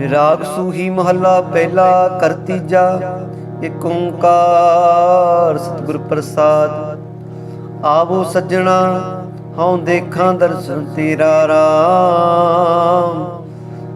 ਰਾਗ ਸੂਹੀ ਮਹੱਲਾ ਪਹਿਲਾ ਕਰਤੀਜਾ ਏਕ ਓੰਕਾਰ ਸਤਿਗੁਰ ਪ੍ਰਸਾਦ। ਆਵੋ ਸੱਜਣਾ, ਹਉ ਦੇਖਾਂ ਦਰਸ਼ਨ ਤੇਰਾ ਰਾਮ।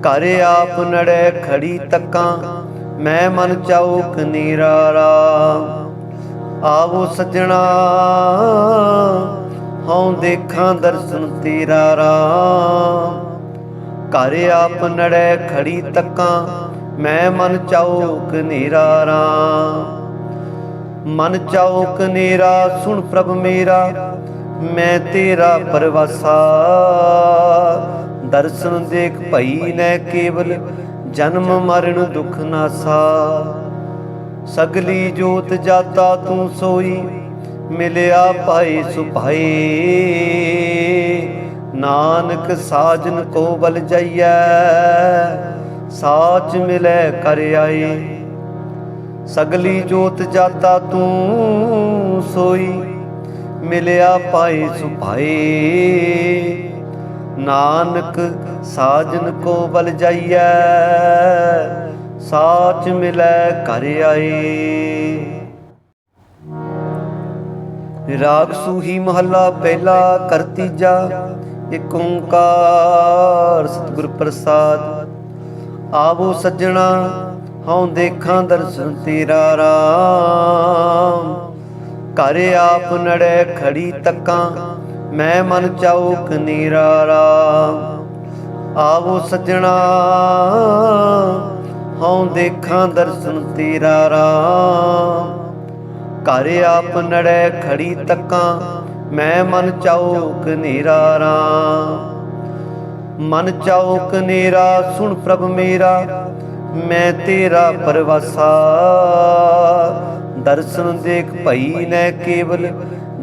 ਘਰ ਆਪ ਨੜੇ ਖੜੀ ਤੱਕਾਂ, ਮੈਂ ਮਨ ਚਾਉਕ ਨੀਰਾ ਰਾਮ। ਆਵੋ ਸੱਜਣਾ, ਹਉ ਦੇਖਾਂ ਦਰਸ਼ਨ ਤੇਰਾ ਰਾਮ। ਘਰ ਆਪ ਨੜੈ ਖੜੀ ਤੱਕਾਂ, ਮੈਂ ਮਨ ਚਾਉਕ ਨੀਰਾ ਰਾਮ। ਮਨ ਚਾਉਕ ਨੀਰਾ, ਸੁਣ ਪ੍ਰਭ ਮੇਰਾ, ਮੈਂ ਤੇਰਾ ਪਰਵਾਸਾ। ਦਰਸ਼ਨ ਦੇਖ ਭਈ ਨੈ ਕੇਵਲ, ਜਨਮ ਮਰਨ ਦੁਖ ਨਾਸਾ। ਸਗਲੀ ਜੋਤ ਜਾਤਾ ਤੂੰ ਸੋਈ, ਮਿਲਿਆ ਪਾਈ ਸੁਭਾਈ ਨਾਨਕ ਸਾਜਨ ਕੋ ਬਲ ਜਾਈਐ, ਸਾਚ ਮਿਲੈ ਕਰ ਆਈ। ਸਗਲੀ ਜੋਤ ਜਾਤਾ ਤੂੰ ਸੋਈ, ਮਿਲਿਆ ਪਾਈ ਸੁਭਾਈ ਨਾਨਕ ਸਾਜਨ ਕੋ ਬਲ ਜਾਈਐ, ਸਾਚ ਮਿਲੈ ਕਰ ਆਈ। ਰਾਗ ਸੂਹੀ ਮਹੱਲਾ ਪਹਿਲਾ ਕਰਤੀਜਾ ਏਕ ਓੰਕਾਰ, ਸਤਿਗੁਰ ਪ੍ਰਸਾਦ। ਆਵੋ ਸੱਜਣਾ, ਹਉ ਦੇਖਾਂ ਦਰਸ਼ਨ ਤੇਰਾ ਰਾਮ। ਘਰ ਆਪ ਨੜੈ ਖੜੀ ਤੱਕਾਂ, ਮੈਂ ਮਨ ਚਾਉਕ ਨੀਰਾ ਆਵੋ ਸੱਜਣਾ, ਹਉ ਦੇਖਾਂ ਦਰਸ਼ਨ ਤੇਰਾ ਰਾਮ। ਘਰ ਆਪ ਨੜੇ ਖੜੀ ਤੱਕਾਂ ਮੈਂ ਮਨ ਚਾਉਕ ਨੀਰਾ ਰਾਮ ਮਨ ਚਾਉਕ ਨੀਰਾ, ਸੁਣ ਪ੍ਰਭ ਮੇਰਾ, ਮੈਂ ਤੇਰਾ ਪਰਵਾਸਾ। ਦਰਸ਼ਨ ਦੇਖ ਭਈ ਨੈ ਕੇਵਲ,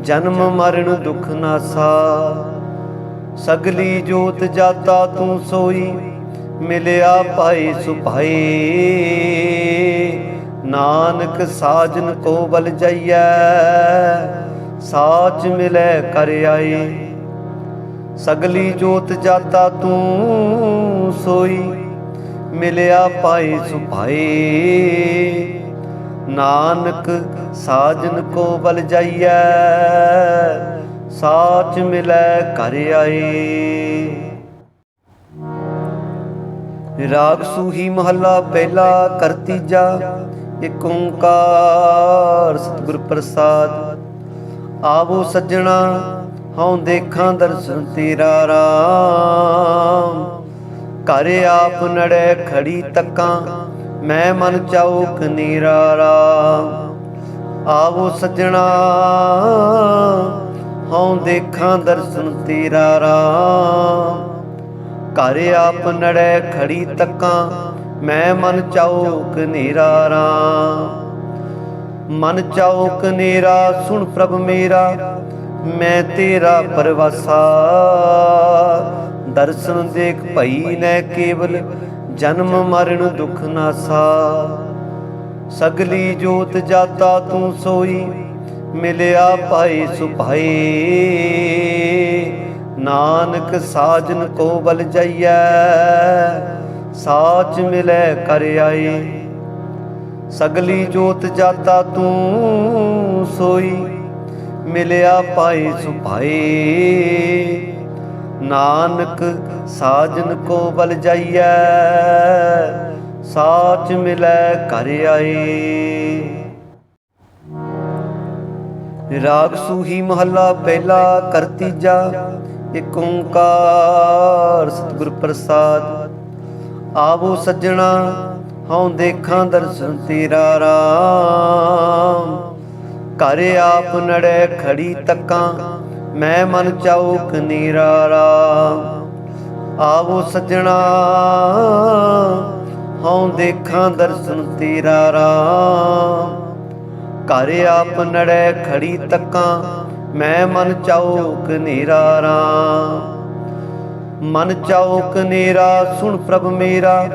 ਜਨਮ ਮਰਨ ਦੁਖ ਨਾਸਾ। ਸਗਲੀ ਜੋਤ ਜਾਤਾ ਤੂੰ ਸੋਈ, ਮਿਲਿਆ ਭਾਈ ਸੁਭਾਈ। ਨਾਨਕ ਸਾਜਨ ਕੋ ਬਲ ਜਾਈਐ ਸਾਚ ਮਿਲੈ ਕਰ ਆਈ। ਸਗਲੀ ਜੋਤ ਜਾਤਾ ਤੂੰ ਸੋਈ। ਮਿਲਿਆ ਪਾਈ ਸੁਭਾਈ। ਨਾਨਕ ਸਾਜਨ ਕੋ ਬਲ ਜਾਈਐ। ਸਾਚ ਮਿਲੈ ਕਰ ਆਈ। ਰਾਗ ਸੂਹੀ ਮਹੱਲਾ ਪਹਿਲਾ ਕਰਤੀਜਾ ਏਕ ਓੰਕਾਰ ਸਤਿਗੁਰ ਪ੍ਰਸਾਦ। ਆਵੋ ਸੱਜਣਾ, ਹਉ ਦੇਖਾਂ ਦਰਸ਼ਨ ਤੇਰਾ ਰਾਮ। ਘਰ ਆਪ ਨੜੈ ਖੜੀ ਤੱਕਾਂ, ਮੈਂ ਮਨ ਚਾਉਕ ਨੀਰਾ ਰਾਮ। ਆਵੋ ਸੱਜਣਾ, ਹਉ ਦੇਖਾਂ ਦਰਸ਼ਨ ਤੇਰਾ ਰਾਮ। ਘਰ ਆਪ ਨੜੇ ਖੜੀ ਤੱਕਾਂ, ਮੈਂ ਮਨ ਚਾਉਕ ਨੀਰਾ ਰਾਮ। ਮਨ ਚਾਉਕ ਨੀਰਾ, ਸੁਣ ਪ੍ਰਭ ਮੇਰਾ, ਮੈਂ ਤੇਰਾ ਪਰਵਾਸਾ। ਦਰਸ਼ਨ ਦੇਖ ਭਈ ਨੈ ਕੇਵਲ, ਜਨਮ ਮਰਨ ਦੁਖ ਨਾਸਾ। ਸਗਲੀ ਜੋਤ ਜਾਤਾ ਤੂੰ ਸੋਈ, ਮਿਲਿਆ ਭਾਈ ਸੁਭਾਈ ਨਾਨਕ ਸਾਜਨ ਕੋ ਬਲ ਜਾਈਐ, ਸਾਚ ਮਿਲੈ ਕਰ ਆਈ ਸਗਲੀ ਜੋਤ ਜਾਤਾ ਤੂੰ ਸੋਈ, ਮਿਲਿਆ ਪਾਈ ਸੁਭਾਈ। ਨਾਨਕ ਸਾਜਨ ਕੋ ਬਲ ਜਾਈਐ, ਸਾਚ ਮਿਲੈ ਕਰ ਆਈ। ਰਾਗ ਸੂਹੀ ਮਹੱਲਾ ਪਹਿਲਾ ਕਰਤੀਜਾ ਏਕ ਓੰਕਾਰ ਸਤਿਗੁਰ ਪ੍ਰਸਾਦ। ਆਵੋ ਸੱਜਣਾ ਹਉ ਦੇਖਾਂ ਦਰਸ਼ਨ ਤੇਰਾ ਰਾਮ। ਘਰ ਆਪ ਨੜੈ ਖੜੀ ਤੱਕਾਂ, ਮੈਂ ਮਨ ਚਾਉਕ ਨੀਰਾ ਰਾਮ। ਆਵੋ ਸੱਜਣਾ, ਹਉ ਦੇਖਾਂ ਦਰਸ਼ਨ ਤੇਰਾ ਰਾਮ। ਘਰ ਆਪ ਨੜੈ ਖੜੀ ਤੱਕਾਂ, ਮੈਂ ਮਨ ਚਾਉਕ ਨੀਰਾ ਰਾਮ। ਮਨ ਚਾਉਕ ਨੀਰਾ, ਸੁਣ ਪ੍ਰਭ ਮੇਰਾ।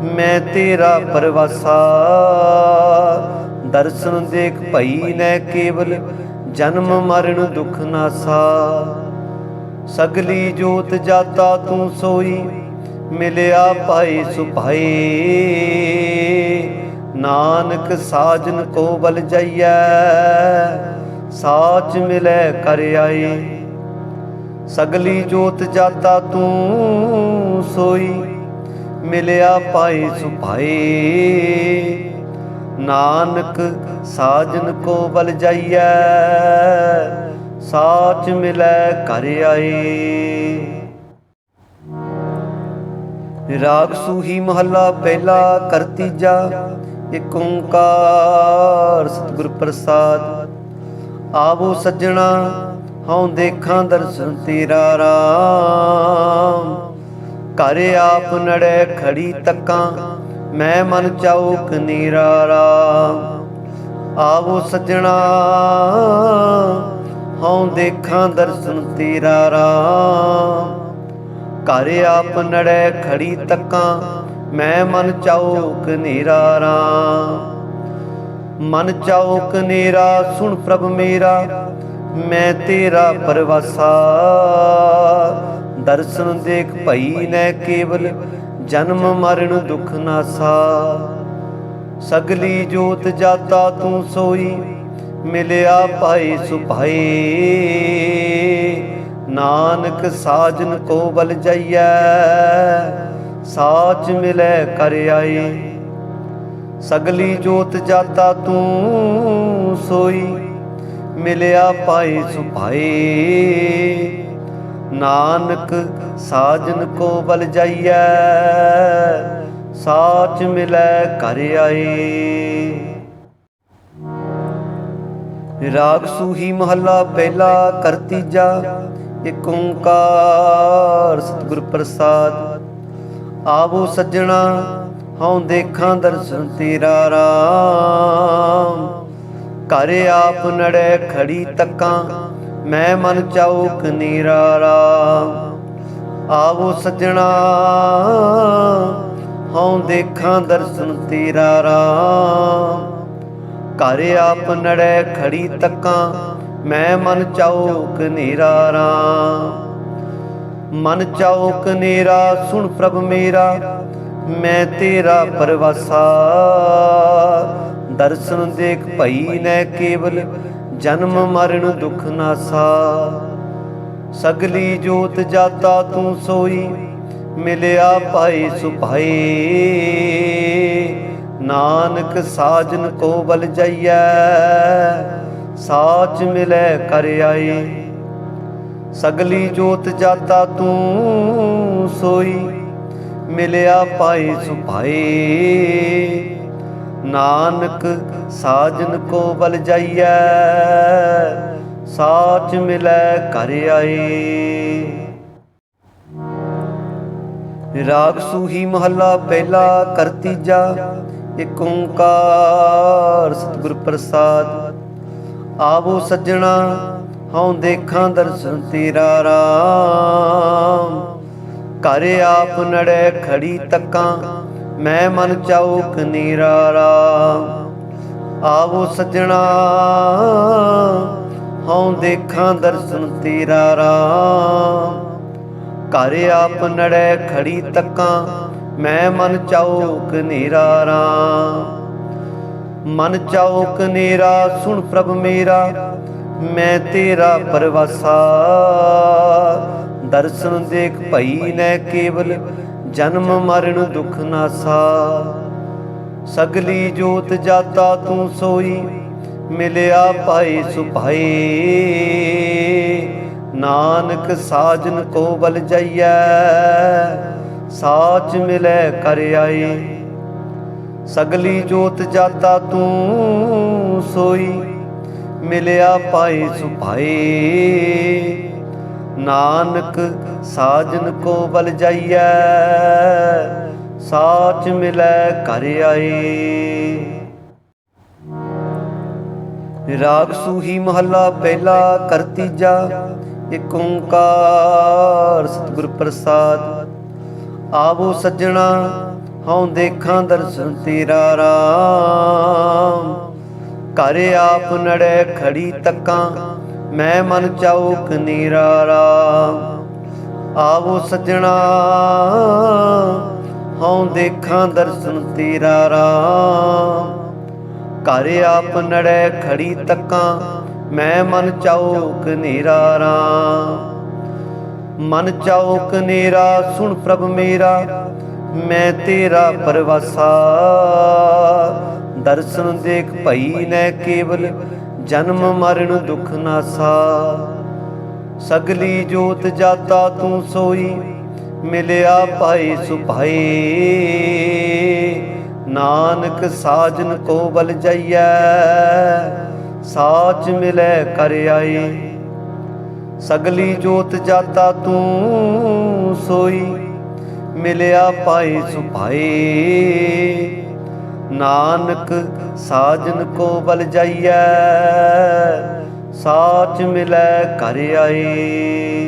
ਮੈਂ ਤੇਰਾ ਪਰਵਾਸਾ। ਦਰਸ਼ਨ ਦੇਖ ਭਈ ਨੈ ਕੇਵਲ, ਜਨਮ ਮਰਨ ਦੁਖ ਨਾਸਾ। ਸਗਲੀ ਜੋਤ ਜਾਤਾ ਤੂੰ ਸੋਈ, ਮਿਲਿਆ ਭਾਈ ਸੁਭਾਈ ਨਾਨਕ ਸਾਜਨ ਕੋ ਬਲ ਜਾਈਐ, ਸਾਚ ਮਿਲੈ ਕਰ ਆਈ ਸਗਲੀ ਜੋਤ ਜਾਤਾ ਤੂੰ ਸੋਈ ਮਿਲਿਆ ਭਾਈ ਸੁਭਾਈ। ਨਾਨਕ ਸਾਜਨ ਕੋ ਬਲ ਜਾਈਐ, ਸਾਚ ਮਿਲੈ ਕਰ ਆਈ। ਰਾਗ ਸੂਹੀ ਮਹੱਲਾ ਪਹਿਲਾ ਕਰ ਤੀਜਾ ਏਕ ਓੰਕਾਰ ਸਤਿਗੁਰ ਪ੍ਰਸਾਦ। ਆਵੋ ਸੱਜਣਾ, ਹਉ ਦੇਖਾਂ ਦਰਸ਼ਨ ਤੇਰਾ ਰਾਮ। ਘਰ ਆਪ ਨੜੈ ਖੜੀ ਤੱਕਾਂ, ਮੈਂ ਮਨ ਚਾਉਕ ਨੀਰਾਰਾ। ਆਵੋ ਸੱਜਣਾ, ਹਉ ਦੇਖਾਂ ਦਰਸ਼ਨ ਤੇਰਾ ਰਾਮ। ਘਰ ਆਪ ਨੜੈ ਖੜੀ ਤੱਕਾਂ, ਮੈਂ ਮਨ ਚਾਉਕ ਨੀਰਾਰਾ ਮਨ ਚਾਉਕ ਨੀਰਾ ਸੁਣ ਪ੍ਰਭ ਮੇਰਾ, ਮੈਂ ਤੇਰਾ ਪਰਵਾਸਾ। ਦਰਸ਼ਨ ਦੇਖ ਭਈ ਨੈ ਕੇਵਲ, ਜਨਮ ਮਰਨ ਦੁਖ ਨਾਸਾ। ਸਗਲੀ ਜੋਤ ਜਾਤਾ ਤੂੰ ਸੋਈ, ਮਿਲਿਆ ਭਾਈ ਸੁਭਾਈ ਨਾਨਕ ਸਾਜਨ ਕੋ ਬਲ ਜਾਈਐ, ਸਾਚ ਮਿਲੈ ਕਰ ਆਈ ਸਗਲੀ ਜੋਤ ਜਾਤਾ ਤੂੰ ਸੋਈ, ਮਿਲਿਆ ਭਾਈ ਸੁਭਾਈ ਨਾਨਕ ਸਾਜਨ ਕੋ ਬਲ ਜਾਈਐ, ਸਾਚ ਮਿਲੈ ਕਰ ਆਈ ਰਾਗ ਸੂਹੀ ਮਹੱਲਾ ਪਹਿਲਾ ਕਰਤੀਜਾ ਤੀਜਾ ਓੰਕਾਰ ਸਤਿਗੁਰ ਪ੍ਰਸਾਦ। ਆਵੋ ਸੱਜਣਾ, ਹਉ ਦੇਖਾਂ ਦਰਸ਼ਨ ਤੇਰਾ ਰਾਮ। ਘਰ ਆਪ ਨੜੇ ਖੜੀ ਤੱਕਾਂ ਮੈਂ ਮਨ ਚਾਉਕ ਨੀਰਾਰਾ ਆਵੋ ਸੱਜਣਾ। ਹਉ ਦੇਖਾਂ ਦਰਸ਼ਨ ਤੇਰਾ ਰਾਮ। ਘਰ ਆਪ ਨੜੇ ਖੜੀ ਤੱਕਾਂ, ਮੈਂ ਮਨ ਚੌਕ ਨੀਰਾਰਾ ਮਨ ਚਾਉਕ ਨੀਰਾ, ਸੁਣ ਪ੍ਰਭ ਮੇਰਾ, ਮੈਂ ਤੇਰਾ ਪਰਵਾਸਾ। ਦਰਸ਼ਨ ਦੇਖ ਭਈ ਨੇ ਕੇਵਲ ਜਨਮ ਮਰਨ ਦੁਖ ਨਾਸਾ। ਸਗਲੀ ਜੋਤ ਜਾਤਾ ਤੂੰ ਸੋਈ, ਮਿਲਿਆ ਭਾਈ ਸੁਭਾਈ। ਨਾਨਕ ਸਾਜਨ ਕੋ ਬਲ ਜਾਈਐ, ਸਾਚ ਮਿਲੈ ਕਰ ਆਈ। ਸਗਲੀ ਜੋਤ ਜਾਤਾ ਤੂੰ ਸੋਈ, ਮਿਲਿਆ ਭਾਈ ਸੁਭਾਈ। ਨਾਨਕ ਸਾਜਨ ਕੋ ਬਲ ਜਾਈਐ, ਸਾਚ ਮਿਲੈ ਕਰ ਆਈ ਰਾਗ ਸੂਹੀ ਮਹੱਲਾ ਪਹਿਲਾ ਕਰਤੀਜਾ ਏਕ ਓੰਕਾਰ ਸਤਿਗੁਰ ਪ੍ਰਸਾਦ। ਆਵੋ ਸੱਜਣਾ, ਹਉ ਦੇਖਾਂ ਦਰਸ਼ਨ ਤੇਰਾ ਰਾਮ। ਘਰ ਆਪ ਨੜੇ ਖੜੀ ਤੱਕਾਂ ਮੈਂ ਮਨ ਚਾਉਕ ਨੀਰਾਰਾ ਆਵੋ ਸੱਜਣਾ, ਹਉ ਦੇਖਾਂ ਦਰਸ਼ਨ ਤੇਰਾ ਰਾਮ। ਘਰ ਆਪ ਨੜੇ ਖੜੀ ਤੱਕਾਂ, ਮੈਂ ਮਨ ਚਾਉਕ ਨੀਰਾਰਾ ਮਨ ਚਾਉਕ ਨੀਰਾ, ਸੁਣ ਪ੍ਰਭ ਮੇਰਾ, ਮੈਂ ਤੇਰਾ ਪਰਵਾਸਾ। ਦਰਸ਼ਨ ਦੇਖ ਭਈ ਨੈ ਕੇਵਲ ਜਨਮ ਮਰਨ ਦੁਖ ਨਾਸਾ ਸਗਲੀ ਜੋਤ ਜਾਤਾ ਤੂੰ ਸੋਈ, ਮਿਲਿਆ ਭਾਈ ਸੁਭਾਈ। ਨਾਨਕ ਸਾਜਨ ਕੋ ਬਲ ਜਾਈਐ, ਸਾਚ ਮਿਲੈ ਕਰ ਆਈ। ਸਗਲੀ ਜੋਤ ਜਾਤਾ ਤੂੰ ਸੋਈ, ਮਿਲਿਆ ਭਾਈ ਸੁਭਾਈ। ਨਾਨਕ ਸਾਜਨ ਕੋ ਬਲ ਜਾਈਐ, ਸਾਚ ਮਿਲੈ ਕਰ ਆਈ ਰਾਗ ਸੂਹੀ ਮਹੱਲਾ ਪਹਿਲਾ ਕਰ ਤੀਜਾ ਏਕ ਓੰਕਾਰ ਸਤਿਗੁਰ ਪ੍ਰਸਾਦ। ਆਵੋ ਸੱਜਣਾ, ਹਉ ਦੇਖਾਂ ਦਰਸ਼ਨ ਤੇਰਾ ਰਾਮ। ਘਰ ਆਪ ਨੜੇ ਖੜੀ ਤੱਕਾਂ ਮੈਂ ਮਨ ਚਾਉਕ ਨੀਰਾਰਾ, ਆਵੋ ਸੱਜਣਾ। ਨਾਉ ਦੇਖਾਂ ਦਰਸ਼ਨ ਤੇਰਾ ਰਾਮ। ਘਰ ਆਪ ਨੜੈ ਖੜੀ ਤੱਕਾਂ, ਮੈਂ ਮਨ ਚਾਉਕ ਨੀਰਾ ਮਨ ਚਾਉਕ ਨੀਰਾ, ਸੁਣ ਪ੍ਰਭ ਮੇਰਾ, ਮੈਂ ਤੇਰਾ ਪਰਵਾਸਾ। ਦਰਸ਼ਨ ਦੇਖ ਭਈ ਨੇ ਕੇਵਲ ਜਨਮ ਮਰਨ ਦੁਖ ਨਾਸਾ। ਸਗਲੀ ਜੋਤ ਜਾਤਾ ਤੂੰ ਸੋਈ, ਮਿਲਿਆ ਭਾਈ ਸੁਭਾਈ ਨਾਨਕ ਸਾਜਨ ਕੋ ਬਲ ਜਾਈਐ, ਸਾਚ ਮਿਲੈ ਕਰ ਆਈ ਸਗਲੀ ਜੋਤ ਜਾਤਾ ਤੂੰ ਸੋਈ, ਮਿਲਿਆ ਭਾਈ ਸੁਭਾਈ ਨਾਨਕ ਸਾਜਨ ਕੋ ਬਲ ਜਾਈਐ ਸਾਚ ਮਿਲੈ ਘਰ ਆਈ।